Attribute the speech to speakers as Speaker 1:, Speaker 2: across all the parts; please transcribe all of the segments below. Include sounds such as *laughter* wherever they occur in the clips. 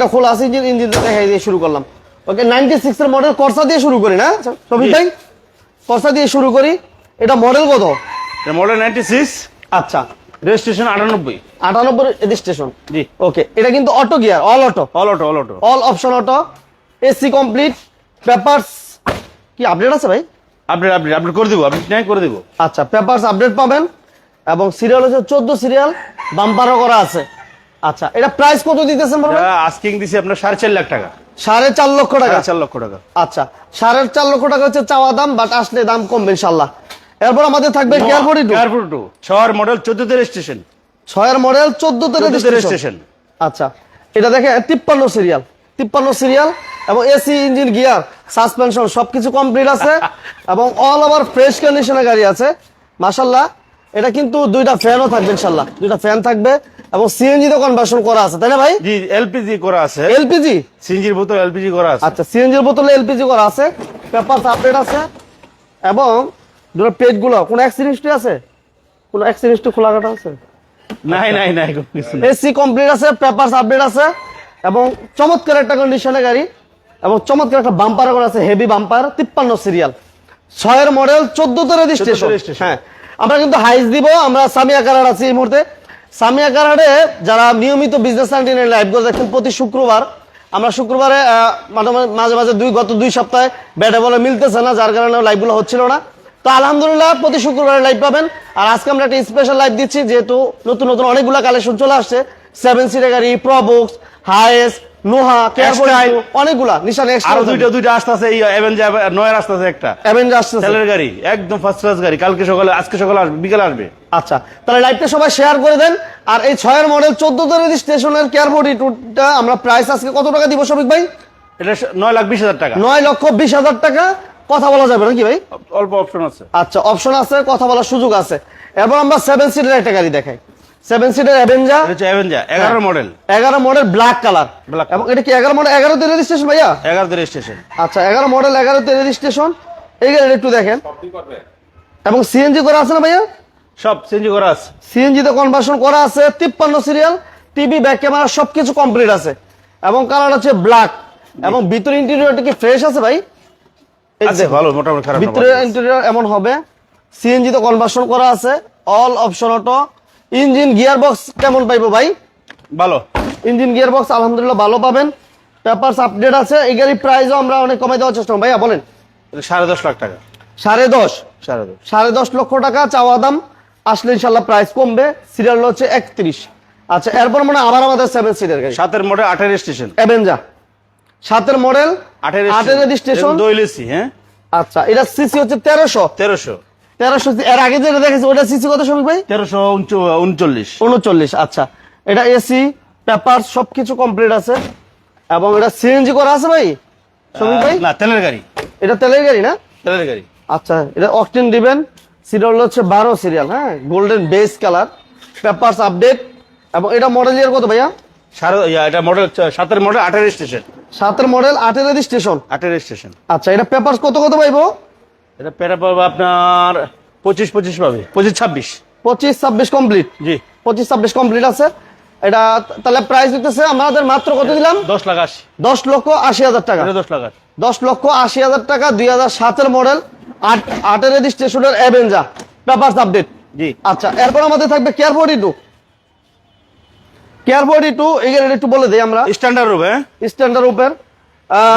Speaker 1: এটা খোলা আছে ইঞ্জিন ইঞ্জিন দেখাই দিয়ে শুরু করলাম। ওকে নাইনটি সিক্স এর মডেল কর্সা দিয়ে শুরু করি না?
Speaker 2: জি।
Speaker 1: ভাই? কর্সা দিয়ে শুরু করি। এটা মডেল কত?
Speaker 2: মডেল নাইনটি সিক্স
Speaker 1: আচ্ছা।
Speaker 2: রেজিস্ট্রেশন আটানব্বই।
Speaker 1: আটানব্বই রেজিস্ট্রেশন
Speaker 2: জি।
Speaker 1: ওকে এটা কিন্তু auto gear all auto
Speaker 2: all auto all auto
Speaker 1: all option auto AC complete papers কি আপডেট আছে ভাই?
Speaker 2: আপডেট আপডেট আপডেট করে দিব আপডেট নাই করে দিব।
Speaker 1: আচ্ছা পেপারস আপডেট পাবেন এবং সিরিয়াল হচ্ছে চোদ্দ সিরিয়াল বাম্পারও করা আছে। আচ্ছা এটা প্রাইস কত দিতেছেন বলবেন
Speaker 2: আস্কিং দিছি আপনার সাড়ে চার লাখ টাকা।
Speaker 1: সাড়ে চার লক্ষ টাকা?
Speaker 2: চার লক্ষ টাকা।
Speaker 1: আচ্ছা সাড়ে চার লক্ষ টাকা হচ্ছে চাওয়া দাম বাট আসলে দাম কমবে ইনশাল্লাহ এরপর আমাদের থাকবে care forty two
Speaker 2: airport two ছয় মডেল চোদ্দতে রেজিস্ট্রেশন
Speaker 1: ছয়ের মডেল চোদ্দ তে
Speaker 2: চোদ্দতে
Speaker 1: রেজিস্ট্রেশন আচ্ছা এটা দেখে তিপ্পান্ন সিরিয়াল তিপ্পান্ন সিরিয়াল এবং এসি ইঞ্জিন গিয়ার সাসপেনশন সবকিছু কমপ্লিট আছে। *laughs* এবং অল ওভার ফ্রেশ কন্ডিশনের গাড়ি আছে। মাশাল্লাহ এটা কিন্তু দুইটা ফ্যানও থাকবে ইনশাল্লাহ দুইটা ফ্যান থাকবে এবং সিএনজি তে কনভার্সন করা আছে তাই না ভাই?
Speaker 2: জি এলপিজি করা আছে।
Speaker 1: এলপিজি
Speaker 2: সিনজির বোতল এলপিজি করা আছে।
Speaker 1: আচ্ছা সিএনজির বোতলে এলপিজি করা আছে পেপার আপডেট আছে এবং দুটো পেজগুলো কোনো অ্যাক্সিডেন্ট আছে? কোনো অ্যাক্সিডেন্ট খোলা কাটা আছে?
Speaker 2: নাই নাই নাই।
Speaker 1: এসি কমপ্লিট আছে পেপার আপডেট আছে এবং চমৎকার একটা কন্ডিশনের গাড়ি এবং চমৎকার একটা বাম্পার করা আছে হেভি বাম্পার তিপ্পান্ন সিরিয়াল ছয়ের মডেল চোদ্দতে রেজিস্ট্রেশন
Speaker 2: 14
Speaker 1: হ্যাঁ আমরা কিন্তু হাইস দিব আমরা সামিয়া কারার আছি এই মুহূর্তে। সামিয়া কারারে যারা নিয়মিত বিজনেস লাইভ করে দেখেন প্রতি শুক্রবার আমরা শুক্রবারে আহ, মাঝে মাঝে- মাঝে মাঝে দুই গত দুই সপ্তাহে ব্যাটে বলে মিলতেছে না যার কারণে লাইভগুলো হচ্ছিল না। তো আলহামদুলিল্লাহ প্রতি শুক্রবারে লাইভ পাবেন। আর আজকে আমরা একটা স্পেশাল লাইভ দিচ্ছি যেহেতু নতুন নতুন অনেকগুলো কালেকশন চলে আসছে। সেভেন সিটের গাড়ি প্রবক্স হাইস নোহা
Speaker 2: Extra.
Speaker 1: অনেকগুলা নিশান আরও
Speaker 2: দুইটা দুইটা আসতেছে এই অ্যাভেঞ্জার নয়ের আসতেছে একটা।
Speaker 1: অ্যাভেঞ্জার আসছে
Speaker 2: তেলের গাড়ি একদম ফার্স্ট ক্লাস গাড়ি কালকে সকালে আজকে সকালে আসবে বিকেলে আসবে।
Speaker 1: আচ্ছা তাহলে লাইভটা সবাই শেয়ার করে দেন। আর এই ছয়ের মডেল চোদ্দ রেজিস্ট্রেশনের কেয়ার বডি টুটা আমরা প্রাইস আজকে কত টাকা দিব সবিক ভাই?
Speaker 2: এটা নয় লাখ বিশ হাজার টাকা।
Speaker 1: নয় লক্ষ বিশ হাজার টাকা। কথা বলা যাবে নাকি ভাই?
Speaker 2: অল্প অপশন আছে।
Speaker 1: আচ্ছা অপশন আছে কথা বলার সুযোগ আছে। এবার আমরা সেভেন সিটের একটা গাড়ি দেখাই। সেভেন সিটের অ্যাভেঞ্জা
Speaker 2: এটা অ্যাভেঞ্জার এগারো মডেল
Speaker 1: এগারো মডেল ব্ল্যাক কালার এবং এটা কি এগারো মডেল এগারোতে রেজিস্ট্রেশন ভাইয়া?
Speaker 2: এগারোতে রেজিস্ট্রেশন
Speaker 1: আচ্ছা এগারো মডেল এগারোতে রেজিস্ট্রেশন এই গাড়িটা একটু দেখেন। এবং সিএনজি করা আছে না ভাইয়া?
Speaker 2: সব চেঞ্জ করা আছে।
Speaker 1: সিএনজি তে কনভার্সন করা আছে তিপ্পান্ন সিরিয়াল টিভি ব্যাক ক্যামেরা সবকিছু কমপ্লিট আছে। এবং কালার হচ্ছে ব্ল্যাক এবং ভিতরে ইন্টেরিয়রটা কি ফ্রেশ আছে ভাই?
Speaker 2: আছে ভালো মোটামুটি খারাপ
Speaker 1: ভিতরে ইন্টেরিয়র এমন হবে। সিএনজি তে কনভার্সন করা আছে all option auto engine gear box কেমন পাইবো ভাই?
Speaker 2: ভালো।
Speaker 1: ইঞ্জিন গিয়ার বক্স আলহামদুলিল্লাহ ভালো পাবেন। পেপারস আপডেট আছে। এই গাড়ির প্রাইসও আমরা অনেক কমাই দেওয়ার চেষ্টা করব। ভাইয়া বলেন।
Speaker 2: সাড়ে দশ লাখ টাকা।
Speaker 1: সাড়ে দশ?
Speaker 2: সাড়ে দশ।
Speaker 1: সাড়ে দশ লক্ষ টাকা চাওয়া দাম। আসলে ইনশাল্লাহ প্রাইস কমবে। সিরিয়াল হচ্ছে একত্রিশ। আচ্ছা এরপর মানে আবার আমাদের সেভেন সিটের গাড়ি।
Speaker 2: সাতের মডেল আটের স্টেশন
Speaker 1: অ্যাভেঞ্জা সাতের মডেল
Speaker 2: আটের
Speaker 1: রেজিস্ট্রেশন
Speaker 2: দইলেছি হ্যাঁ?
Speaker 1: আচ্ছা এটা সিসি হচ্ছে তেরোশো।
Speaker 2: তেরোশো।
Speaker 1: তেরোশো এর আগে যেটা দেখেছি ওটা সিসি কত শ্রমিক ভাই?
Speaker 2: তেরোশো উনচল্লিশ।
Speaker 1: উনচল্লিশ আচ্ছা। এটা এসি পেপার সবকিছু কমপ্লিট আছে। এবং এটা সিএনজি করা আছে ভাই? শ্রমিক ভাই?
Speaker 2: না তেলের গাড়ি।
Speaker 1: এটা তেলের গাড়ি না?
Speaker 2: তেলের গাড়ি।
Speaker 1: আচ্ছা এটা অকটেন দিবেন। সিরিয়াল হচ্ছে বারো সিরিয়াল হ্যাঁ? Golden base colour papers update এবং এটা মডেল ইয়ার কত ভাইয়া?
Speaker 2: এটা মডেল সাতের মডেল আটের স্টেশন
Speaker 1: সাতের মডেল আটের স্টেশন
Speaker 2: আটের স্টেশন
Speaker 1: আচ্ছা এটা পেপারস কত কত পাইবো
Speaker 2: এটা পেরা পাবে আপনার পঁচিশ পঁচিশ পাবে। পঁচিশ ছাব্বিশ।
Speaker 1: পঁচিশ ছাব্বিশ কমপ্লিট
Speaker 2: জি।
Speaker 1: পঁচিশ ছাব্বিশ কমপ্লিট আছে। এটা তাহলে প্রাইস দিতেছে আমাদের মাত্র কত দিলাম?
Speaker 2: দশ লাখ আশি।
Speaker 1: দশ লক্ষ আশি হাজার টাকা।
Speaker 2: দশ লাখ
Speaker 1: দশ লক্ষ আশি হাজার টাকা দুই হাজার সাতের মডেল আট আটের রেজিস্ট্রেশনের অ্যাভেঞ্জা পেপারস আপডেট
Speaker 2: জি।
Speaker 1: আচ্ছা এরপর আমাদের থাকবে care forty two care forty two গাড়িটা একটু বলে দিই আমরা।
Speaker 2: স্ট্যান্ডার্ড রূপে
Speaker 1: স্ট্যান্ডার্ড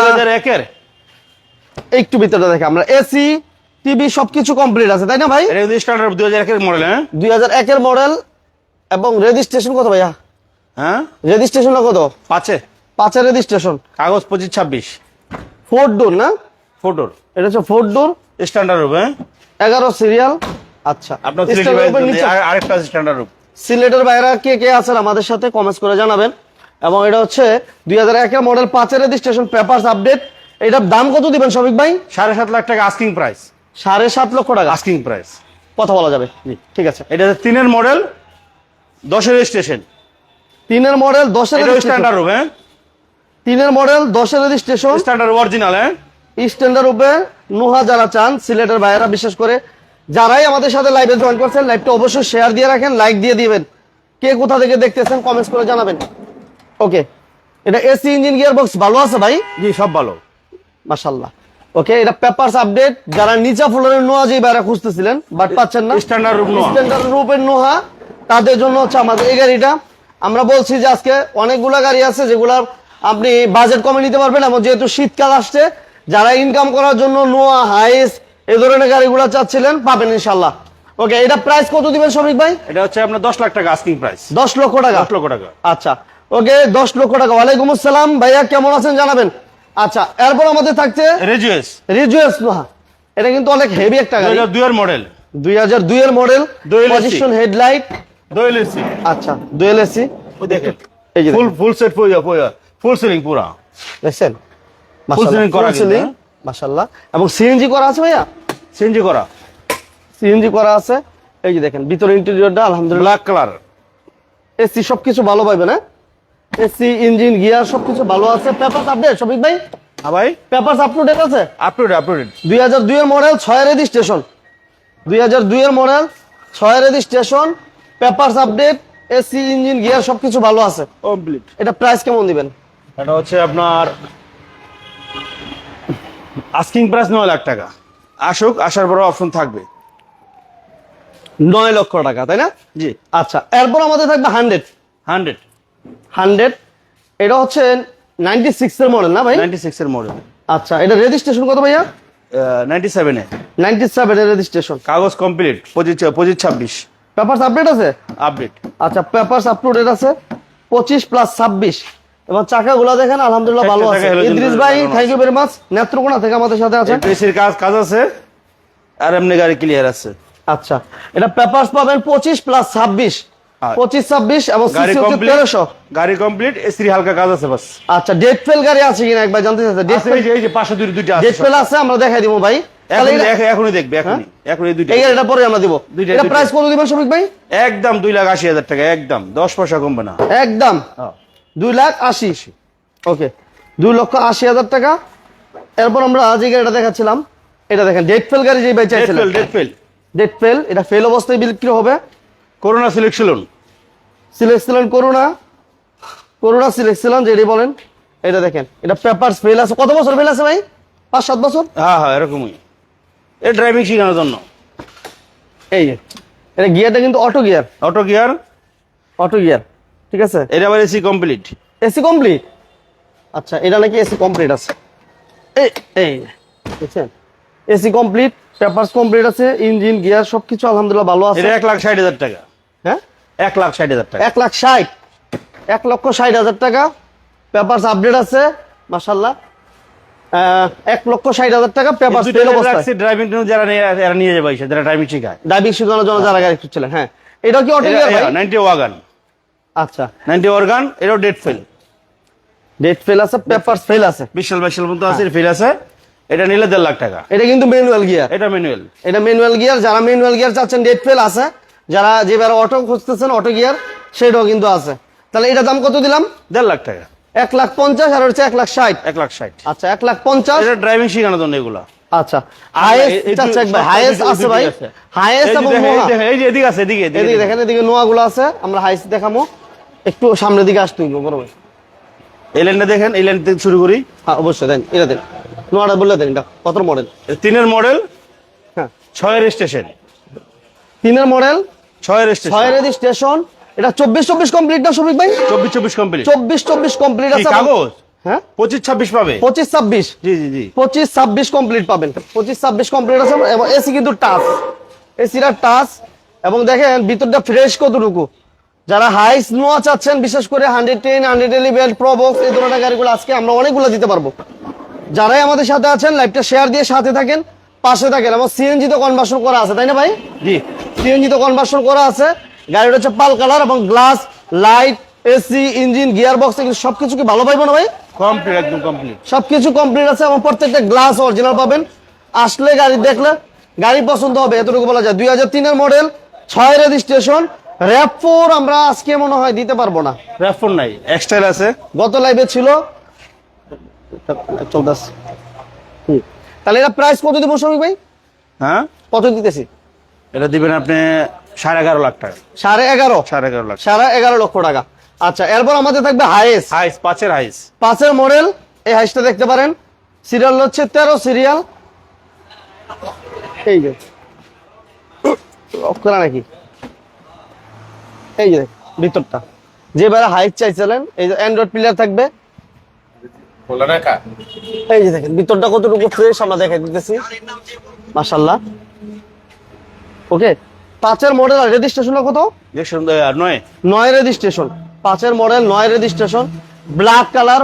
Speaker 2: হাজার একের।
Speaker 1: একটু ভিতরে দেখে আমরা। এসি টিভি সবকিছু কমপ্লিট আছে তাই না ভাই?
Speaker 2: স্ট্যান্ডার্ড দুই হাজার একের মডেল হ্যাঁ?
Speaker 1: দুই হাজার একের মডেল এবং রেজিস্ট্রেশন কত ভাইয়া?
Speaker 2: হ্যাঁ?
Speaker 1: রেজিস্ট্রেশন কত?
Speaker 2: পাঁচে।
Speaker 1: পাঁচের রেজিস্ট্রেশন
Speaker 2: কাগজ পঁচিশ ছাব্বিশ।
Speaker 1: ফোর ডোর না?
Speaker 2: ফোটোর
Speaker 1: এটা হচ্ছে ফোর ডোর
Speaker 2: স্ট্যান্ডার্ড রূপে হ্যাঁ?
Speaker 1: এগারো সিরিয়াল আচ্ছা।
Speaker 2: আপনার আরেকটা স্ট্যান্ডার্ড রূপ
Speaker 1: সিলেটের বাইরা কে কে আছেন আমাদের সাথে কমেন্টস করে জানাবেন। এবং এটা হচ্ছে দুই হাজার একের মডেল পাঁচের রেজিস্ট্রেশন পেপারস আপডেট এটার দাম কত দিবেন শফিক ভাই?
Speaker 2: সাড়ে সাত লাখ টাকা আস্কিং প্রাইস
Speaker 1: সাড়ে সাত লক্ষ টাকা
Speaker 2: আস্কিং প্রাইস
Speaker 1: কথা বলা যাবে। ঠিক আছে।
Speaker 2: এটা তিনের মডেল দশের স্টেশন
Speaker 1: তিনের মডেল দশের
Speaker 2: স্ট্যান্ডার্ড রূপ হ্যাঁ?
Speaker 1: তিনের মডেল দশের রেজিস্ট্রেশন
Speaker 2: স্ট্যান্ডার্ড অরিজিনাল হ্যাঁ?
Speaker 1: স্ট্যান্ডার্ড উপরে নোহা যারা চান সিলেটের ভাইয়েরা বিশেষ করে যারাই আমাদের সাথে লাইভে জয়েন করছেন লাইভটা অবশ্যই শেয়ার দিয়ে রাখেন লাইক দিয়ে দিবেন। কে কোথা থেকে দেখতেছেন কমেন্টস করে জানাবেন। ওকে এটা এসি ইঞ্জিন গিয়ার বক্স ভালো আছে ভাই?
Speaker 2: জি সব ভালো।
Speaker 1: মাশাল্লাহ। ওকে এটা পেপারস আপডেট যারা নিচা ফ্লোরের নোয়া যে বাইরে খুঁজতেছিলেন বাট পাচ্ছেন না।
Speaker 2: স্ট্যান্ডার্ড রূপ নোয়া
Speaker 1: স্ট্যান্ডার্ড রূপের নোহা তাদের জন্য হচ্ছে আমাদের এই গাড়িটা। আমরা বলছি যে আজকে অনেকগুলা গাড়ি আছে যেগুলা আপনি বাজেট কমে নিতে পারবেন এবং যেহেতু শীতকাল আসছে যারা ইনকাম করার জন্য নোয়া হাইস এই ধরনের গাড়িগুলো চাচ্ছিলেন পাবেন ইনশাল্লাহ ওকে এটা প্রাইস কত দিবেন শ্রমিক ভাই?
Speaker 2: এটা হচ্ছে আপনার দশ লাখ টাকা আস্কিং প্রাইস
Speaker 1: দশ লক্ষ টাকা?
Speaker 2: দশ লক্ষ টাকা।
Speaker 1: আচ্ছা। ওকে দশ লক্ষ টাকা। ওয়ালাইকুম আসসালাম। ভাইয়া কেমন আছেন জানাবেন? আচ্ছা এরপর আমাদের থাকছে
Speaker 2: রেজুয়েস
Speaker 1: রিজুয়েস নোহা এটা কিন্তু অনেক হেভি একটা গাড়ি।
Speaker 2: হাজার দুইয়ের মডেল
Speaker 1: দুই হাজার দুইয়ের model position headlight
Speaker 2: dual AC
Speaker 1: আচ্ছা দুয়েল এসি
Speaker 2: ওই দেখেন
Speaker 1: এই যে
Speaker 2: ফুল ফুল সেট পুরো পুরো ফুল সিলিং পুরা।
Speaker 1: দেখছেন?
Speaker 2: Ceiling করা কিন্তু, হ্যাঁ?
Speaker 1: মাশাল্লাহ এবং সিএনজি করা আছে ভাইয়া?
Speaker 2: সিএনজি করা।
Speaker 1: সিএনজি করা আছে। এই যে দেখেন ভিতরে ইন্টেরিয়রটা আলহামদুলিল্লাহ।
Speaker 2: ব্ল্যাক কালার
Speaker 1: এসি সবকিছু ভালো পাইবে না এসি ইঞ্জিন গিয়ার সবকিছু ভালো আছে। পেপার আপডেট সবিক ভাই?
Speaker 2: হ্যাঁ ভাই।
Speaker 1: পেপার আপ টু ডেট আছে?
Speaker 2: Up to date up to date
Speaker 1: দুই হাজার দুইয়ের মডেল ছয় রেজিস্ট্রেশন দুই হাজার দুইয়ের মডেল ছয় registration papers update AC engine gear সবকিছু ভালো আছে।
Speaker 2: কমপ্লিট
Speaker 1: এটা প্রাইস কেমন দিবেন?
Speaker 2: এটা হচ্ছে আপনার আস্কিং প্রাইস নয় লাখ টাকা। আসুক আসার পরে অপশন থাকবে।
Speaker 1: নয় লক্ষ টাকা তাই না?
Speaker 2: জি।
Speaker 1: আচ্ছা এরপর আমাদের থাকবে হান্ড্রেড
Speaker 2: হান্ড্রেড
Speaker 1: হান্ড্রেড। এটা হচ্ছে নাইনটি সিক্স এর মডেল না ভাই?
Speaker 2: নাইনটি সিক্স এর মডেল
Speaker 1: আচ্ছা এটা রেজিস্ট্রেশন কত ভাইয়া?
Speaker 2: নাইনটি সেভেনে
Speaker 1: নাইনটি সেভেন এর রেজিস্ট্রেশন
Speaker 2: কাগজ কমপ্লিট পঁচিশ পঁচিশ ছাব্বিশ।
Speaker 1: পেপারস আপডেট আছে?
Speaker 2: আপডেট
Speaker 1: আচ্ছা পেপারস আপলোডেড আছে। পঁচিশ প্লাস ছাব্বিশ। এবং চাকাগুলো দেখেন আলহামদুলিল্লাহ ভালো আছে। ইদ্রিস ভাই thank you very much Netrokona থেকে আমাদের সাথে আছেন।
Speaker 2: এপিএসির কাজ কাজ আছে। আর এমনি গাড়ি ক্লিয়ার আছে।
Speaker 1: আচ্ছা এটা পেপারস পাবেন পঁচিশ প্লাস ছাব্বিশ। পঁচিশ ছাব্বিশ এবং
Speaker 2: গাড়ি কমপ্লিট
Speaker 1: তেরোশো।
Speaker 2: গাড়ি কমপ্লিট এসির হালকা কাজ আছে বাস।
Speaker 1: আচ্ছা ডেট ফেল গাড়ি আছে কিনা একবার জানতে চাচ্ছি ডেট
Speaker 2: আছে, এই যে পাশে দুটো
Speaker 1: ডেট ফেল আছে আমরা দেখাই দিব ভাই।
Speaker 2: এখনই
Speaker 1: এটা-
Speaker 2: এখ- এখনই দেখবে এখনই এখনই এই দুইটা
Speaker 1: এই পরে আমরা দিব। এটা প্রাইস কত দিবেন শফিক ভাই?
Speaker 2: একদম দুই লাখ আশি হাজার টাকা একদম। দশ পয়সা কমবে না।
Speaker 1: একদম। দুই লাখ আশি। ওকে। দুই লক্ষ আশি হাজার টাকা। এরপর আমরা যে গাড়িটা দেখাচ্ছিলাম এটা দেখেন ডেট ফেল গাড়ি যে ভাই
Speaker 2: ডেট
Speaker 1: চাইছিলেন।
Speaker 2: Fail date fail
Speaker 1: date fail এটা ফেল অবস্থায় বিক্রি হবে।
Speaker 2: Corona selection
Speaker 1: selection Corona Corona selection যেটি বলেন। এটা দেখেন এটা পেপার ফেল আছে। কত বছর ফেল আছে ভাই? পাঁচ সাত বছর?
Speaker 2: হ্যাঁ হ্যাঁ এরকমই। এ ড্রাইভিং শেখানোর জন্য।
Speaker 1: এই যে এটা গিয়ারটা কিন্তু auto gear
Speaker 2: auto gear
Speaker 1: auto gear ঠিক আছে?
Speaker 2: এটা আবার এসি কমপ্লিট
Speaker 1: এসি কমপ্লিট আচ্ছা এটা নাকি এসি কমপ্লিট আছে? এই এই বুঝছেন এসি কমপ্লিট পেপারস কমপ্লিট আছে ইঞ্জিন গিয়ার সবকিছু আলহামদুলিল্লাহ ভালো আছে।
Speaker 2: এটা এক লাখ ষাট হাজার টাকা। এক লাখ ষাট হাজার টাকা।
Speaker 1: এক লাখ ষাট। এক লক্ষ ষাট হাজার টাকা। পেপারস আপডেট আছে মাসাল্লাহ এক লক্ষ ষাট হাজার টাকা ফেল অবস্থায়।
Speaker 2: ড্রাইভিং যারা নিয়ে এরা নিয়ে যাবে যারা ড্রাইভিং শেখায়।
Speaker 1: ড্রাইভিং শেখানোর জন্য যারা গাড়ি খুঁজছিলেন হ্যাঁ। এটা কি অটো গিয়ার
Speaker 2: ওয়াগান
Speaker 1: আচ্ছা।
Speaker 2: নাইনটি ওয়াগান এটাও ডেট ফেল
Speaker 1: ডেট ফেল আছে পেপারস ফেল আছে।
Speaker 2: বিশাল বিশাল মতো আছে ফেল আছে। এটা নিলে দেড় লাখ টাকা।
Speaker 1: এটা কিন্তু ম্যানুয়াল গিয়ার
Speaker 2: এটা ম্যানুয়াল
Speaker 1: এটা ম্যানুয়াল গিয়ার যারা ম্যানুয়াল গিয়ার চাচ্ছেন ডেট ফেল আছে। যারা যেবার অটো খুঁজতেছেন অটো গিয়ার সেটাও কিন্তু আছে। তাহলে এটা দাম কত দিলাম?
Speaker 2: দেড় লাখ টাকা।
Speaker 1: এক লাখ পঞ্চাশ আর হচ্ছে এক লাখ ষাট।
Speaker 2: এক লাখ ষাট।
Speaker 1: আচ্ছা এক লাখ পঞ্চাশ।
Speaker 2: এটা ড্রাইভিং শেখানোর জন্য এগুলা।
Speaker 1: আচ্ছা হাইয়েস্ট আছে ভাই। হাইয়েস্ট এবং
Speaker 2: এই যে এদিকে আছে এদিকে এদিকে
Speaker 1: এদিকে দেখেন। এদিকে নোয়া গুলো আছে। আমরা হাইয়েস্ট দেখাবো একটু সামনের দিকে আসতে হইব বড় ভাই।
Speaker 2: এই লাইনটা দেখেন এই লাইন থেকে শুরু করি।
Speaker 1: হ্যাঁ অবশ্যই দেন এটা দেন। নোয়াটা বললে দেন এটা কত মডেল
Speaker 2: তিনের মডেল
Speaker 1: হ্যাঁ।
Speaker 2: ছয়ের স্টেশন
Speaker 1: তিনের মডেল?
Speaker 2: ছয়ের স্টেশন
Speaker 1: রেজিস্ট্রেশন এটা চব্বিশ চব্বিশ কমপ্লিট না শফিক ভাই?
Speaker 2: চব্বিশ চব্বিশ কমপ্লিট
Speaker 1: চব্বিশ চব্বিশ কমপ্লিট আছে
Speaker 2: কাগজ?
Speaker 1: হ্যাঁ?
Speaker 2: পঁচিশ ছাব্বিশ পাবে।
Speaker 1: পঁচিশ ছাব্বিশ।
Speaker 2: জি জি জি।
Speaker 1: পঁচিশ ছাব্বিশ কমপ্লিট পাবেন। পঁচিশ ছাব্বিশ কমপ্লিট আছে এবং এসি কিন্তু টাচ। এসিটা টাচ। এবং দেখেন ভিতরটা ফ্রেশ কতটুকু? যারা হাই নোয়া চাচ্ছেন বিশেষ করে hundred ten hundred eleven Probox এই ধরনের গাড়িগুলো আজকে আমরা অনেকগুলো দিতে পারব। যারাই আমাদের সাথে আছেন লাইভটা শেয়ার দিয়ে সাথে থাকেন। পাশে থাকেন এবং সিএনজি তো কনভার্সন করা আছে তাই না ভাই?
Speaker 2: জি।
Speaker 1: সিএনজি তো কনভার্সন করা আছে গাড়িটা হচ্ছে পাল কালার এবং glass light AC engine gear box এগুলো সবকিছু কি ভালো পাইবো না ভাই?
Speaker 2: কমপ্লিট একদম কমপ্লিট
Speaker 1: সবকিছু কমপ্লিট আছে এবং প্রত্যেকটা গ্লাস অরিজিনাল পাবেন। আসলে গাড়ি দেখলে গাড়ি পছন্দ হবে এতটুকু বলা যায়। দুই হাজার তিনের মডেল ছয় রেজিস্ট্রেশন র্যাপ ফোর আমরা আজকে মনে হয় দিতে পারব না।
Speaker 2: র্যাফোন নাই এক্সটাইল আছে।
Speaker 1: গত লাইভে ছিল চলতেছে। হুম। তাহলে এটা প্রাইস কত দিব শ্রমিক ভাই?
Speaker 2: হ্যাঁ?
Speaker 1: কত দিতেছি?
Speaker 2: এটা দিবেন আপনি সাড়ে এগারো লাখ টাকা।
Speaker 1: সাড়ে এগারো?
Speaker 2: সাড়ে এগারো লাখ।
Speaker 1: সাড়ে এগারো লক্ষ টাকা। আচ্ছা এরপর আমাদের থাকবে হাইস
Speaker 2: হাইস পাঁচের হাইস
Speaker 1: পাঁচের মডেল এই হাইসটা দেখতে পারেন। সিরিয়াল হচ্ছে তেরো সিরিয়াল এই যে। করা নাকি? এই যে ভিতরটা। যে বেড়া হাইট চাইছিলেন এই যে অ্যান্ড্রয়েড প্লেয়ার থাকবে। এই যে দেখেন ভিতরটা কতটুকু ফ্রেশ আমরা দেখাই দিতেছি। মাশাল্লাহ ওকে পাঁচের মডেল আর রেজিস্ট্রেশন কত?
Speaker 2: নয়?
Speaker 1: নয় রেজিস্ট্রেশন পাঁচের মডেল নয় registration black colour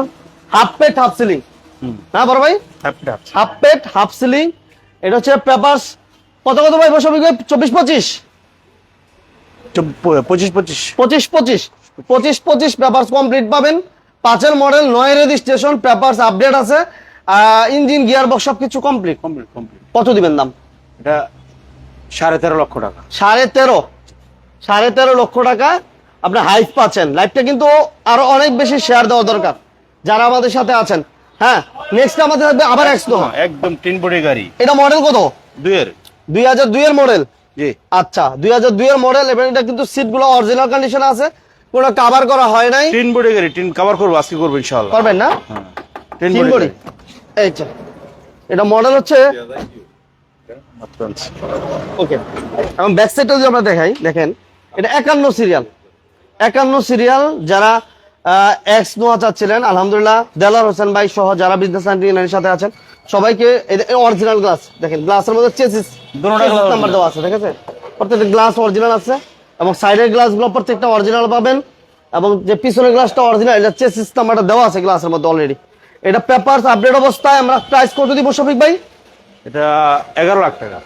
Speaker 1: half pet half ceiling
Speaker 2: হুম।
Speaker 1: হ্যাঁ বড় ভাই? হাফ পেট হাফ সিলিং এটা হচ্ছে পেপারস কত কত ভাই? বসে চব্বিশ পঁচিশ?
Speaker 2: পঁচিশ পঁচিশ।
Speaker 1: পঁচিশ পঁচিশ। পঁচিশ পঁচিশ পেপারস কমপ্লিট পাবেন। পাঁচের মডেল নয় রেজিস্ট্রেশন পেপারস আপডেট আছে। ইঞ্জিন গিয়ার বক্স সব কিছু কমপ্লিট
Speaker 2: কমপ্লিট কমপ্লিট
Speaker 1: কত দিবেন দাম?
Speaker 2: এটা সাড়ে তেরো লক্ষ টাকা।
Speaker 1: সাড়ে তেরো। সাড়ে তেরো লক্ষ টাকা। আপনি হাইস পাচ্ছেন। লাইফটা কিন্তু আরও অনেক বেশি শেয়ার দেওয়া দরকার। যারা আমাদের সাথে আছেন হ্যাঁ নেক্সট আমাদের থাকবে আবার এক্স
Speaker 2: হ্যাঁ, একদম তিন বডি গাড়ি।
Speaker 1: এটা মডেল কত?
Speaker 2: দুইয়ের।
Speaker 1: দুই হাজার দুইয়ের মডেল
Speaker 2: জি।
Speaker 1: আচ্ছা দুই হাজার দুইয়ের মডেল এবং এটা কিন্তু সিটগুলো অরিজিনাল কন্ডিশন আছে। কোনো কাভার করা হয় নাই?
Speaker 2: তিন বডি গাড়ি তিন কভার করব আজকে করব ইনশাআল্লাহ।
Speaker 1: পারবেন না?
Speaker 2: হ্যাঁ তিন বডি
Speaker 1: এই তো। এটা মডেল হচ্ছে ওকে এবং ব্যাক সাইডটা যদি আমরা দেখাই দেখেন এটা একান্ন সিরিয়াল একান্ন সিরিয়াল যারা এক্স নোয়া চাচ্ছিলেন আলহামদুলিল্লাহ দেলার হোসেন ভাই সহ যারা বিজনেস এর সাথে আছেন সবাইকে অরিজিনাল গ্লাস দেখেন গ্লাসের মধ্যে চেসিস নাম্বার দেওয়া আছে ঠিক আছে? প্রত্যেকটা গ্লাস অরিজিনাল আছে। এবং সাইডের গ্লাসগুলো প্রত্যেকটা অরিজিনাল পাবেন এবং যে পিছনের গ্লাসটা অরিজিনাল এটা চেসিস নাম্বারটা দেওয়া আছে গ্লাসের মধ্যে অলরেডি এটা পেপারস আপডেট অবস্থায় আমরা প্রাইস কত দিব শফিক ভাই?
Speaker 2: এটা এগারো লাখ টাকা।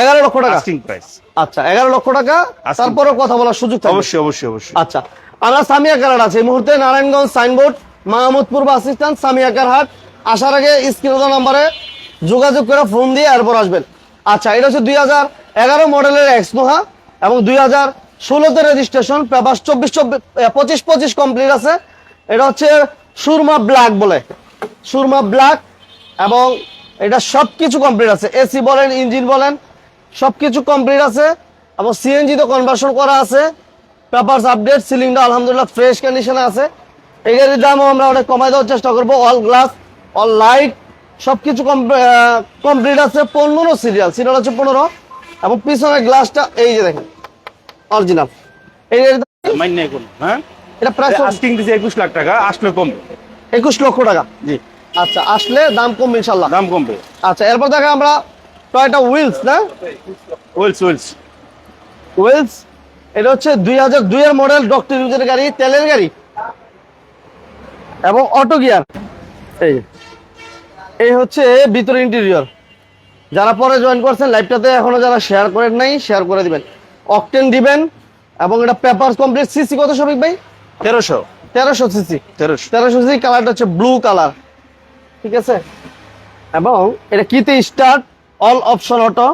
Speaker 1: এগারো লক্ষ টাকা?
Speaker 2: প্রাইস
Speaker 1: আচ্ছা এগারো লক্ষ টাকা. তারপরেও কথা বলার সুযোগ
Speaker 2: অবশ্যই অবশ্যই অবশ্যই।
Speaker 1: আচ্ছা আমরা সামিয়া কারার আছে। এই মুহূর্তে Narayanganj signboard Mahmudpur bus stand Samia কারহাট আসার আগে স্ক্রিন নাম্বারে যোগাযোগ করে ফোন দিয়ে এরপর আসবেন। আচ্ছা এটা হচ্ছে দুই হাজার এগারো মডেলের এক্সনোহা এবং দুই হাজার ষোলোতে রেজিস্ট্রেশন পেপার চব্বিশ চব্বিশ পঁচিশ পঁচিশ কমপ্লিট আছে। এটা হচ্ছে সুরমা ব্ল্যাক বলে। সুরমা ব্ল্যাক এবং এটা সব কিছু কমপ্লিট আছে। এসি বলেন, ইঞ্জিন বলেন সব কিছু কমপ্লিট আছে। এবং সিএনজি তো কনভার্সন করা আছে। পেপারস আপডেট সিলিংটা আলহামদুলিল্লাহ ফ্রেশ কন্ডিশনে আছে। এই দামও আমরা অনেক কমাই দেওয়ার চেষ্টা করব। অল গ্লাস অল লাইট সব কিছু কমপ্লিট আছে। পনেরো সিরিয়াল সিরিয়াল হচ্ছে পনেরো। এবং পিছনের গ্লাসটা এই যে দেখেন। অরিজিনাল।
Speaker 2: মাইন কোনো হ্যাঁ?
Speaker 1: এটা
Speaker 2: আস্কিং দিছে লাখ টাকা আসলে কম
Speaker 1: একুশ লক্ষ টাকা।
Speaker 2: জি।
Speaker 1: আচ্ছা আসলে দাম কমবে
Speaker 2: দাম কমবে।
Speaker 1: আচ্ছা এরপর দেখে আমরা টয়টা উইলস না?
Speaker 2: ওয়েলস ওয়েলস
Speaker 1: ওয়েলস এটা হচ্ছে মডেল ডক্টর ইউজের গাড়ি তেলের গাড়ি এবং অটো গিয়ার এই এই হচ্ছে ভিতরে ইন্টেরিয়র যারা পরে জয়েন করছেন লাইভটাতে এখনও যারা শেয়ার করেন নাই শেয়ার করে দিবেন। অকটেন দিবেন এবং এটা পেপার কমপ্লিট। সিসি কত সবিক ভাই?
Speaker 2: তেরোশো।
Speaker 1: তেরোশো সিসি।
Speaker 2: তেরোশো।
Speaker 1: তেরোশো সিসি কালারটা হচ্ছে ব্লু কালার। ঠিক আছে? এবং এটা কিতে স্টার্ট? All option auto.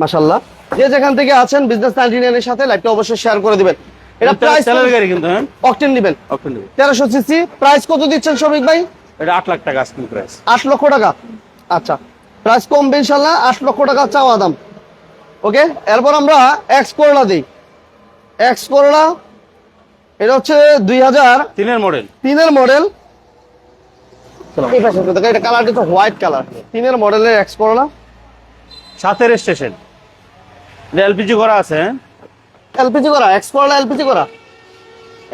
Speaker 1: মাশাল্লাহ যে যেখান থেকে আছেন বিজনেস নাইনটি নাইনের সাথে লাইভটা অবশ্যই শেয়ার করে দিবেন। এটা প্রাইস
Speaker 2: গাড়ি কিন্তু হ্যাঁ?
Speaker 1: অকটেন দিবেন
Speaker 2: অপশন দেবে
Speaker 1: তেরোশো সিসি প্রাইস কত দিচ্ছেন শফিক ভাই?
Speaker 2: এটা আট লাখ টাকা আস্কিং প্রাইস
Speaker 1: আট লক্ষ টাকা। আচ্ছা। প্রাইস কমবে ইনশাল্লাহ আট লক্ষ টাকা চাওয়া দাম। ওকে? এরপর আমরা এক্স করলা দিই। এক্স করলা এটা হচ্ছে দুই হাজার
Speaker 2: তিনের মডেল
Speaker 1: তিনের মডেল এটা তো হোয়াইট কালার তিনের মডেলের এক্স করলা।
Speaker 2: সাতের স্টেশন এলপিজি করা আছে হ্যাঁ?
Speaker 1: এলপিজি করা এক্স করলা এলপিজি করা।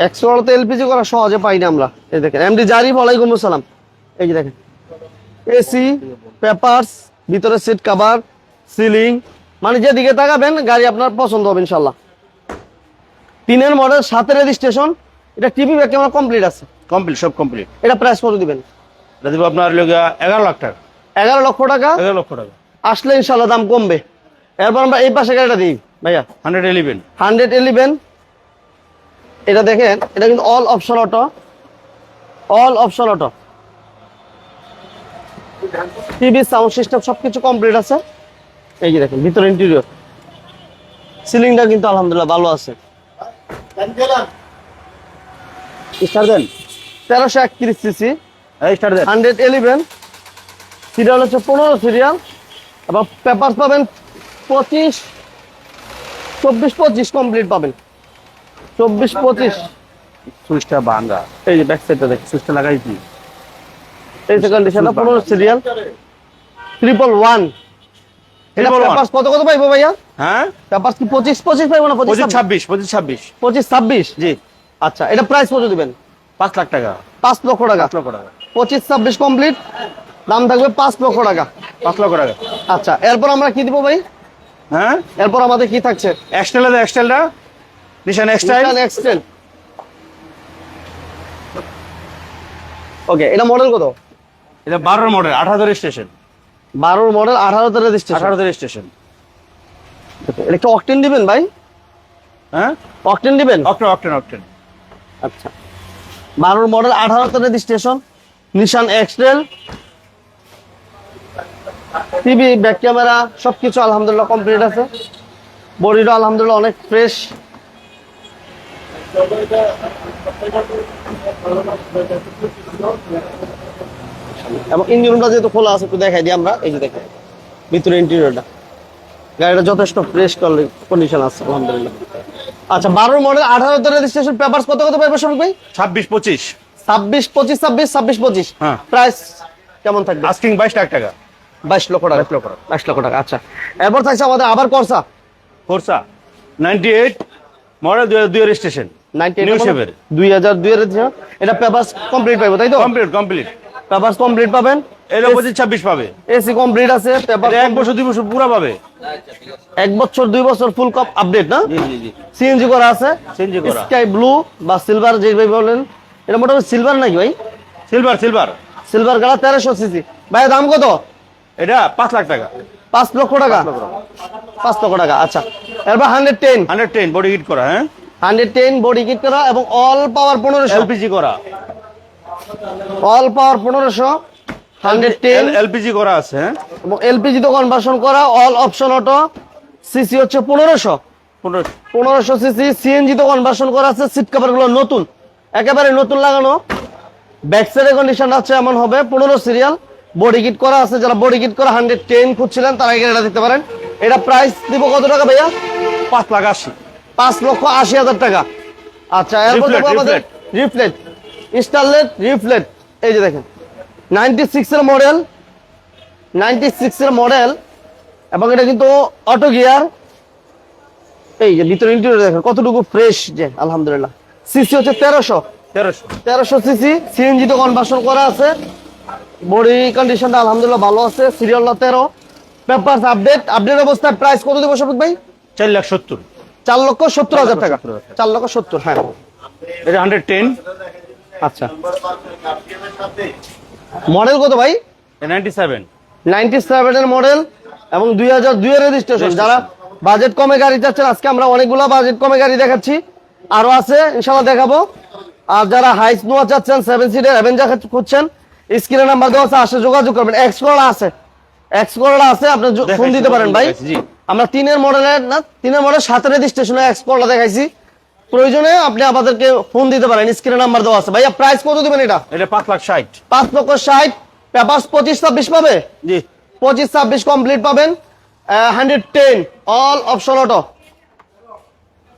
Speaker 1: এক্স করলা তো এলপিজি করা সহজে পাই না আমরা। এই দেখেন এমডি জারিফ ওয়ালাইকুম আসসালাম। এই যে দেখেন। এসি পেপারস ভিতরে সিট কভার সিলিং মানে যেদিকে তাকাবেন গাড়ি আপনার পছন্দ হবে ইনশাল্লাহ। তিনের মডেল সাতের রেজিস্ট্রেশন এটা টিভি ব্যাগ ক্যামেরা কমপ্লিট আছে।
Speaker 2: কমপ্লিট সব কমপ্লিট
Speaker 1: এটা প্রাইস কত দিবেন?
Speaker 2: এটা দেবো আপনার এগারো লাখ টাকা।
Speaker 1: এগারো লক্ষ টাকা?
Speaker 2: এগারো লক্ষ টাকা।
Speaker 1: আসলে ইনশাল্লাহ দাম কমবে। এরপর আমরা এই পাশে গাড়িটা দিই ভাইয়া।
Speaker 2: হান্ড্রেড ইলেভেন
Speaker 1: হান্ড্রেড ইলেভেন এটা দেখেন এটা কিন্তু all option auto all option auto TV sound system সবকিছু কমপ্লিট আছে। এই যে দেখেন ভিতরে ইন্টেরিয়র সিলিংটা কিন্তু আলহামদুলিল্লাহ ভালো আছে।
Speaker 2: স্টার দেন।
Speaker 1: তেরোশো একত্রিশ সিসি
Speaker 2: স্টার দেন।
Speaker 1: হান্ড্রেড ইলেভেন সিরিয়াল হচ্ছে পনেরো সিরিয়াল এবং পেপার পাবেন পঁচিশ চব্বিশ পঁচিশ কমপ্লিট পাবেন। চব্বিশ পঁচিশ।
Speaker 2: সুইচটা ভাঙা এই যে ব্যাক সাইডটা দেখ সুইচটা লাগাইছি।
Speaker 1: এই যে কন্ডিশনটা পনেরো সিরিয়াল ট্রিপল ওয়ান এটা কত কত পাইবো ভাইয়া?
Speaker 2: হ্যাঁ?
Speaker 1: কি পাইবো না পঁচিশ
Speaker 2: পঁচিশ ছাব্বিশ? পঁচিশ ছাব্বিশ।
Speaker 1: পঁচিশ ছাব্বিশ?
Speaker 2: জি।
Speaker 1: আচ্ছা এটা প্রাইস কত দিবেন?
Speaker 2: লাখ টাকা।
Speaker 1: লক্ষ টাকা।
Speaker 2: লক্ষ টাকা।
Speaker 1: পঁচিশ ছাব্বিশ কমপ্লিট দাম থাকবে লক্ষ টাকা।
Speaker 2: লক্ষ টাকা।
Speaker 1: আচ্ছা এরপর আমরা কি দিব ভাই?
Speaker 2: হ্যাঁ?
Speaker 1: এরপর আমাদের কি থাকছে?
Speaker 2: এক্সটেল এক্সটেলটা নিশান
Speaker 1: এক্সটেল ওকে এটা মডেল কত?
Speaker 2: এটা বারোর মডেল আঠারো স্টেশন
Speaker 1: বারোর মডেল আঠারো তেরো রেজিস্ট্রেশন
Speaker 2: আঠারো স্টেশন
Speaker 1: এটা কি অকটেন দিবেন ভাই?
Speaker 2: হ্যাঁ?
Speaker 1: অকটেন দিবেন?
Speaker 2: অক্টেন অক্টেন অক্টেন
Speaker 1: আচ্ছা। বারোর মডেল আঠারো তেরো registration Nissan Xtrail TV back camera সবকিছু আলহামদুলিল্লাহ কমপ্লিট আছে। বডিটা আলহামদুলিল্লাহ অনেক ফ্রেশ এবং ইঞ্জিনটা যেহেতু খোলা আছে একটু দেখাই দিই আমরা। এই যে দেখেন ভিতরে ইন্টেরিয়রটা গাড়িটা যথেষ্ট ফ্রেশ কন্ডিশন আছে আলহামদুলিল্লাহ। আচ্ছা বারোর মডেল আঠারো রেজিস্ট্রেশন পেপার কত কত সবাই ভাই?
Speaker 2: ছাব্বিশ পঁচিশ।
Speaker 1: ছাব্বিশ পঁচিশ ছাব্বিশ ছাব্বিশ পঁচিশ।
Speaker 2: হ্যাঁ।
Speaker 1: প্রাইস কেমন থাকবে?
Speaker 2: আস্কিং বাইশ লাখ টাকা।
Speaker 1: বাইশ লক্ষ টাকা।
Speaker 2: বাইশ লক্ষ টাকা।
Speaker 1: বাইশ লক্ষ টাকা আচ্ছা। এরপর থাকছে আমাদের আবার Corsa
Speaker 2: Forsa ninety eight model দুই হাজার দুই স্টেশন
Speaker 1: নাইনটি
Speaker 2: shape
Speaker 1: দুই হাজার দুই এটা পেপার কমপ্লিট পাইবো তাই তো?
Speaker 2: কমপ্লিট কমপ্লিট
Speaker 1: পেপার কমপ্লিট পাবেন?
Speaker 2: এটা পঁচিশ ছাব্বিশ পাবে।
Speaker 1: এসি কমপ্লিট আছে পেপার
Speaker 2: এক বছর দুই বছর পুরো পাবে।
Speaker 1: এক বছর দুই বছর ফুল কপ আপডেট না?
Speaker 2: জি জি জি।
Speaker 1: সিএনজি করা আছে।
Speaker 2: CNG করা।
Speaker 1: স্কাই ব্লু বা সিলভার যে ভাই বলেন। এটা মোটামুটি সিলভার নাকি ভাই?
Speaker 2: সিলভার সিলভার
Speaker 1: সিলভার কালার তেরোশো সিসি ভাই দাম কত?
Speaker 2: এটা পাঁচ লাখ টাকা।
Speaker 1: পাঁচ লক্ষ টাকা? পাঁচ লক্ষ টাকা। আচ্ছা। এরপর hundred ten
Speaker 2: hundred ten body kit করা হ্যাঁ?
Speaker 1: হান্ড্রেড টেন বডি কিট করা এবং অল পাওয়ার পনেরোশো।
Speaker 2: এলপিজি করা।
Speaker 1: অল পাওয়ার পনেরোশো হান্ড্রেড টেন
Speaker 2: এলপিজি করা আছে হ্যাঁ?
Speaker 1: এবং এলপিজি তো কনভার্সন করা অল অপশন অটো সিসি হচ্ছে পনেরোশো।
Speaker 2: পনেরো
Speaker 1: পনেরোশো সিসি সিএনজি তো কনভার্সন করা আছে সিট কভারগুলো নতুন। একেবারে নতুন লাগানো। ব্যাক সাইডের কন্ডিশন আছে এমন হবে পনেরো সিরিয়াল বডি কিট করা আছে যারা বডি কিট করা হান্ড্রেড টেন খুঁজছিলেন তারা এখানে এটা দেখতে পারেন। এটা প্রাইস দিব কত টাকা ভাইয়া?
Speaker 2: পাঁচ লাখ আশি।
Speaker 1: পাঁচ লক্ষ আশি হাজার টাকা। আচ্ছা এরপর আমাদের রিফ্লেট স্টারলেট রিফ্লেট এই যে দেখেন নাইনটি সিক্সের মডেল নাইনটি সিক্সের মডেল এবং এটা কিন্তু অটো গিয়ার এই যে ভিতরে ইন্টেরিয়র দেখেন কতটুকু ফ্রেশ যে আলহামদুলিল্লাহ। সিসি হচ্ছে তেরোশো।
Speaker 2: তেরোশো।
Speaker 1: তেরোশো সিসি সিএনজি তো কনভার্সন করা আছে। বডি কন্ডিশনটা আলহামদুলিল্লাহ ভালো আছে সিরিয়াল তেরো। পেপার আপডেট আপডেট অবস্থায় প্রাইস কত দেবো শফিক ভাই?
Speaker 2: চার লাখ সত্তর।
Speaker 1: চার লক্ষ সত্তর হাজার টাকা। চার লক্ষ সত্তর হ্যাঁ।
Speaker 2: এটা হান্ড্রেড টেন
Speaker 1: আচ্ছা। মডেল কত ভাই?
Speaker 2: নাইনটি সেভেন
Speaker 1: নাইনটি সেভেনের মডেল এবং দুই হাজার দুই এর রেজিস্ট্রেশন যারা বাজেট কমে গাড়ি চাচ্ছেন আজকে আমরা অনেকগুলো বাজেট কমে গাড়ি দেখাচ্ছি। আরও আছে ইনশাল্লাহ দেখাবো। আর যারা হাইস নোয়া চাচ্ছেন সেভেন সিটের অ্যাভেঞ্জার খুঁজছেন স্ক্রিনে নাম্বার দেওয়া আছে আসে যোগাযোগ করবেন। এক্স করলা আছে। এক্স করলা আছে আপনি ফোন দিতে পারেন ভাই। আমরা তিনের মডেলের না তিনের মডেল সাতের রেজিস্ট্রেশনে এক্স করলা দেখাইছি। প্রয়োজনে আপনি আমাদেরকে ফোন দিতে পারেন। স্ক্রিনে নাম্বার দেওয়া আছে। ভাইয়া প্রাইস কত দিবেন এটা?
Speaker 2: এটা পাঁচ লাখ ষাট।
Speaker 1: পাঁচ লক্ষ ষাট। পেপার পঁচিশ ছাব্বিশ পাবে?
Speaker 2: জি।
Speaker 1: পঁচিশ ছাব্বিশ কমপ্লিট পাবেন। Hundred ten all option auto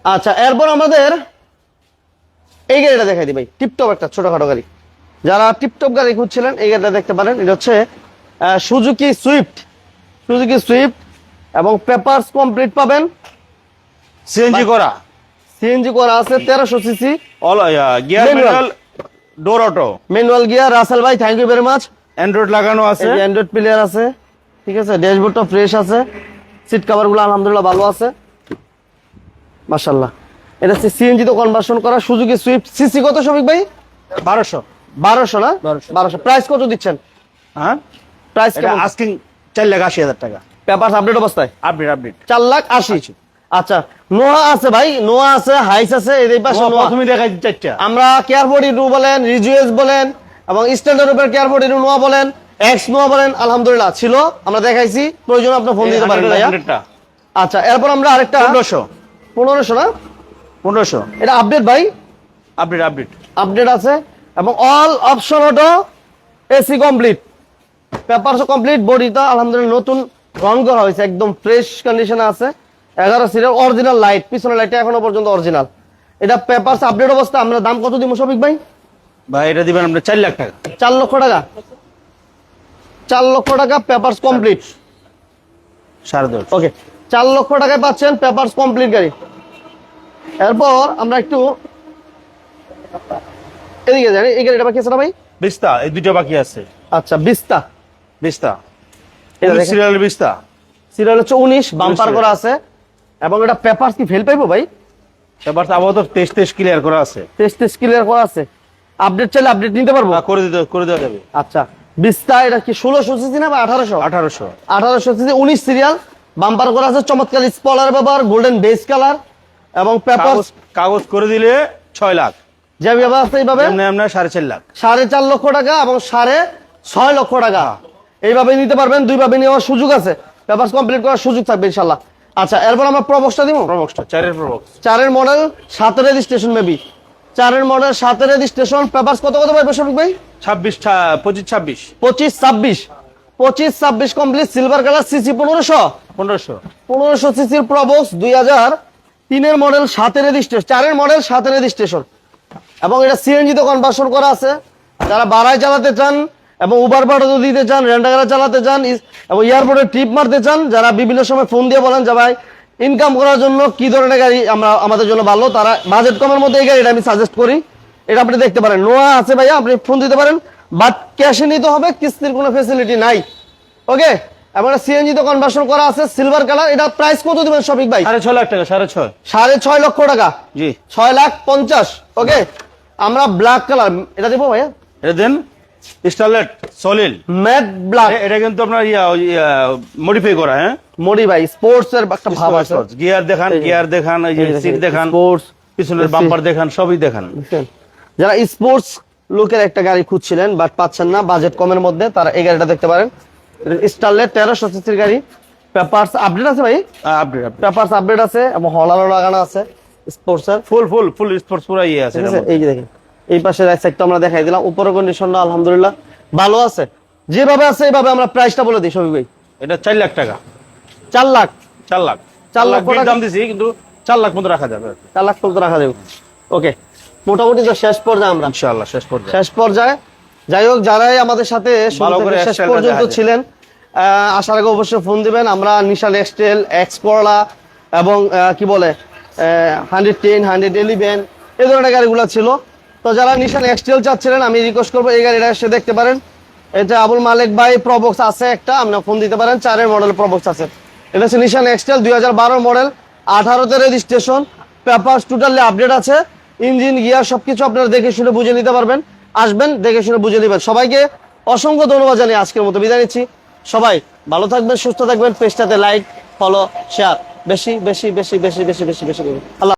Speaker 1: আচ্ছা এরপর আমাদের এই গাড়িটা দেখাই দিই ভাই। টিপটপ একটা ছোটখাটো গাড়ি। যারা টিপটপ গাড়ি খুঁজছিলেন এই গাড়িটা দেখতে পারেন। এটা হচ্ছে সুজুকি সুইফট সুজুকি সুইফট এবং পেপারস কমপ্লিট পাবেন।
Speaker 2: সিএনজি করা।
Speaker 1: সিএনজি করা আছে তেরোশো CC.
Speaker 2: All gear. Manual door auto
Speaker 1: manual gear Rasel ভাই thank you very much
Speaker 2: Android লাগানো আছে।
Speaker 1: অ্যান্ড্রয়েড প্লেয়ার আছে ঠিক আছে? ড্যাশবোর্ডটা ফ্রেশ আছে। সিট কভারগুলো আলহামদুলিল্লাহ ভালো আছে। মাশাল্লাহ এটা হচ্ছে সিএনজি তো কনভার্সন করা সুজুকি সুইফট সিসি কত সবিক ভাই?
Speaker 2: বারোশো।
Speaker 1: বারোশো না?
Speaker 2: 1200
Speaker 1: বারোশো। প্রাইস কত দিচ্ছেন?
Speaker 2: হ্যাঁ?
Speaker 1: প্রাইস
Speaker 2: আস্কিং চার লাখ আশি হাজার টাকা।
Speaker 1: পেপার আপডেট অবস্থায়?
Speaker 2: আপডেট আপডেট
Speaker 1: চার লাখ আশি। আচ্ছা নোয়া আছে ভাই নোয়া আছে হাইস আছে এই পাশে নোয়া
Speaker 2: প্রথমে দেখাই চারটা।
Speaker 1: আমরা কেয়ার বডি টু বলেন রিজুয়েস বলেন এবং স্ট্যান্ডার্ড উপর কেয়ার বডি নোয়া বলেন এক্স নোয়া বলেন আলহামদুলিল্লাহ ছিল। আমরা দেখাইছি প্রয়োজন আপনি ফোন দিতে পারেন ভাইয়া। আচ্ছা এরপর আমরা আরেকটা
Speaker 2: পনেরোশো।
Speaker 1: পনেরোশো না?
Speaker 2: পনেরোশো।
Speaker 1: এটা আপডেট ভাই।
Speaker 2: আপডেট আপডেট
Speaker 1: আপডেট আছে এবং all option auto AC complete পেপারসও complete বডিটা আলহামদুলিল্লাহ নতুন রং করা হয়েছে একদম ফ্রেশ কন্ডিশনে আছে। এগারো সিটের অরিজিনাল লাইট পিছনের লাইটটা এখনও পর্যন্ত অরিজিনাল এটা পেপারস আপডেট অবস্থা আমরা দাম কত দিব শফিক ভাই?
Speaker 2: ভাই এটা দিবেন আপনার চার লাখ টাকা।
Speaker 1: চার লক্ষ টাকা। চার লক্ষ টাকা পেপারস কমপ্লিট
Speaker 2: সাড়ে
Speaker 1: ওকে চার লক্ষ টাকায় পাচ্ছেন পেপারস কমপ্লিট গাড়ি। এরপর আমরা একটু এদিকে জানি এই গাড়িটা বাকি আছে না ভাই?
Speaker 2: বিস্তা এই দুটো বাকি আছে।
Speaker 1: আচ্ছা বিস্তা।
Speaker 2: বিস্তা। সিরিয়াল বিস্তা।
Speaker 1: সিরিয়াল হচ্ছে উনিশ বাম্পার করা আছে। এবং এটা পেপারস কি ফেল পাইবো ভাই?
Speaker 2: তো আপাতত টেস্ট টেস্ট ক্লিয়ার করা আছে।
Speaker 1: টেস্ট টেস্ট ক্লিয়ার করা আছে। আপডেট চাইলে আপডেট নিতে পারব?
Speaker 2: বা করে দিতে করে দেওয়া যাবে।
Speaker 1: আচ্ছা। বিস্তা এটা কি ষোলোশো সিসি না বা আঠারোশো?
Speaker 2: আঠারোশো।
Speaker 1: আঠারোশো সিসি উনিশ সিরিয়াল বাম্পার করা আছে চমৎকার স্পলার ব্যবহার গোল্ডেন বেস কালার এবং পেপার
Speaker 2: কাগজ করে দিলে ছয় লাখ।
Speaker 1: যে ব্যবহার আছে এইভাবে
Speaker 2: আপনার সাড়ে চার লাখ।
Speaker 1: সাড়ে চার লক্ষ টাকা এবং সাড়ে ছয় লক্ষ টাকা। এইভাবে নিতে পারবেন দুইভাবে নেওয়ার সুযোগ আছে। পেপার কমপ্লিট করার সুযোগ থাকবে ইনশাল্লাহ। আচ্ছা এরপর আমরা প্রবক্সটা দিব?
Speaker 2: প্রবক্সটা চারের প্রবক্স।
Speaker 1: চারের মডেল সাতের রেজিস্ট্রেশন মেবি চারের মডেল সাতের রেজিস্ট্রেশন পেপার কত কত পাইবে শফিক ভাই?
Speaker 2: ছাব্বিশ পঁচিশ ছাব্বিশ।
Speaker 1: পঁচিশ ছাব্বিশ। পঁচিশ ছাব্বিশ কমপ্লিট সিলভার কালার সিসি পনেরোশো।
Speaker 2: পনেরোশো।
Speaker 1: পনেরোশো সিসির প্রবক্স দুই হাজার তিনের মডেল সাতের রেজিস্ট্রেশন চারের মডেল সাতের রেজিস্ট্রেশন এবং এটা সিএনজি তে কনভার্সন করা আছে। যারা বাড়ায় চালাতে চান এবং উবার ভাড়া দিতে চান রেন্টাগারা চালাতে চান এবং এয়ারপোর্টে ট্রিপ মারতে চান যারা বিভিন্ন সময় ফোন দিয়ে বলেন যে ভাই ইনকাম করার জন্য কি ধরনের গাড়ি আমরা আমাদের জন্য ভালো? তারা বাজেট কমের মধ্যে এই গাড়িটা আমি সাজেস্ট করি। এটা আপনি দেখতে পারেন। নোয়া আছে ভাইয়া আপনি ফোন দিতে পারেন। বাট ক্যাশে নিতে হবে কিস্তির কোনো ফেসিলিটি নাই। ওকে এবং সিএনজি তে কনভার্সন করা আছে সিলভার কালার এটা প্রাইস কত দিবেন শফিক ভাই?
Speaker 2: সাড়ে ছয় লাখ টাকা সাড়ে ছয়।
Speaker 1: সাড়ে ছয় লক্ষ টাকা।
Speaker 2: জি।
Speaker 1: ছয় লাখ পঞ্চাশ ওকে আমরা ব্ল্যাক কালার এটা দেবো ভাইয়া?
Speaker 2: এটা দেন। স্টারলেট সলিল।
Speaker 1: Matte black.
Speaker 2: এটা কিন্তু আপনার ইয়া মডিফাই করা হ্যাঁ?
Speaker 1: মডি ভাই স্পোর্টস এর একটা ভাব আছে।
Speaker 2: গিয়ার দেখান গিয়ার দেখান এই যে সিট
Speaker 1: দেখান sports,
Speaker 2: পিছনের বাম্পার দেখান সবই দেখান।
Speaker 1: যারা স্পোর্টস লুকের একটা গাড়ি খুঁজছিলেন বাট পাচ্ছেন না বাজেট কমের মধ্যে তারা এই গাড়িটা দেখতে পারেন। স্টারলেট তেরোশো সিসির গাড়ি। পেপারস আপডেট আছে ভাই?
Speaker 2: আপডেট
Speaker 1: পেপারস আপডেট আছে এবং হলারও লাগানো আছে স্পোর্টস
Speaker 2: ফুল ফুল ফুল স্পোর্টস পুরো ইয়ে আছে।
Speaker 1: এই যে দেখেন। এই পাশের এক সাইডটা আমরা দেখাই দিলাম। উপরের কন্ডিশনটা আলহামদুলিল্লাহ ভালো আছে। যেভাবে আছে এইভাবে আমরা প্রাইসটা বলে দিই সবই ভাই।
Speaker 2: এটা চার লাখ টাকা।
Speaker 1: চার লাখ।
Speaker 2: চার লাখ।
Speaker 1: চার
Speaker 2: লাখ
Speaker 1: টাকা।
Speaker 2: দাম দিছি কিন্তু চার লাখ মতো রাখা যাবে।
Speaker 1: চার লাখ পর্যন্ত রাখা যাবে। ওকে মোটামুটি তো শেষ পর্যায়ে আমরা।
Speaker 2: ইনশাআল্লাহ শেষ পর্যায়ে।
Speaker 1: শেষ পর্যায়ে। যাই হোক যারাই আমাদের সাথে শেষ পর্যন্ত ছিলেন আসার আগে অবশ্যই ফোন দিবেন। আমরা নিশান এক্সটেল এক্স করলা এবং কি বলে হান্ড্রেড টেন হান্ড্রেড ইলেভেন এই ধরনের গাড়িগুলো ছিল। তো যারা নিশান এক্সটেল চাচ্ছিলেন, আমি রিকোয়েস্ট করব এই গাড়িটা এসে দেখতে পারেন। এটা আবুল মালিক ভাই প্রবক্স আছে একটা আপনার ফোন দিতে পারেন, চারের মডেল প্রবক্স আছে। এটা হচ্ছে নিশান এক্সটেল দুই হাজার বারো মডেল আঠারোতে রেজিস্ট্রেশন পেপার টোটালি আপডেট আছে। ইঞ্জিন গিয়ার সবকিছু আপনারা দেখে শুনে বুঝে নিতে পারবেন। আসবেন, দেখে শুনে বুঝে নেবেন। সবাইকে অসংখ্য ধন্যবাদ জানিয়ে আজকের মতো বিদায় নিচ্ছি। সবাই ভালো থাকবেন, সুস্থ থাকবেন, পেজটাতে লাইক ফলো শেয়ার বেশি বেশি বেশি বেশি বেশি বেশি বেশি। আল্লাহ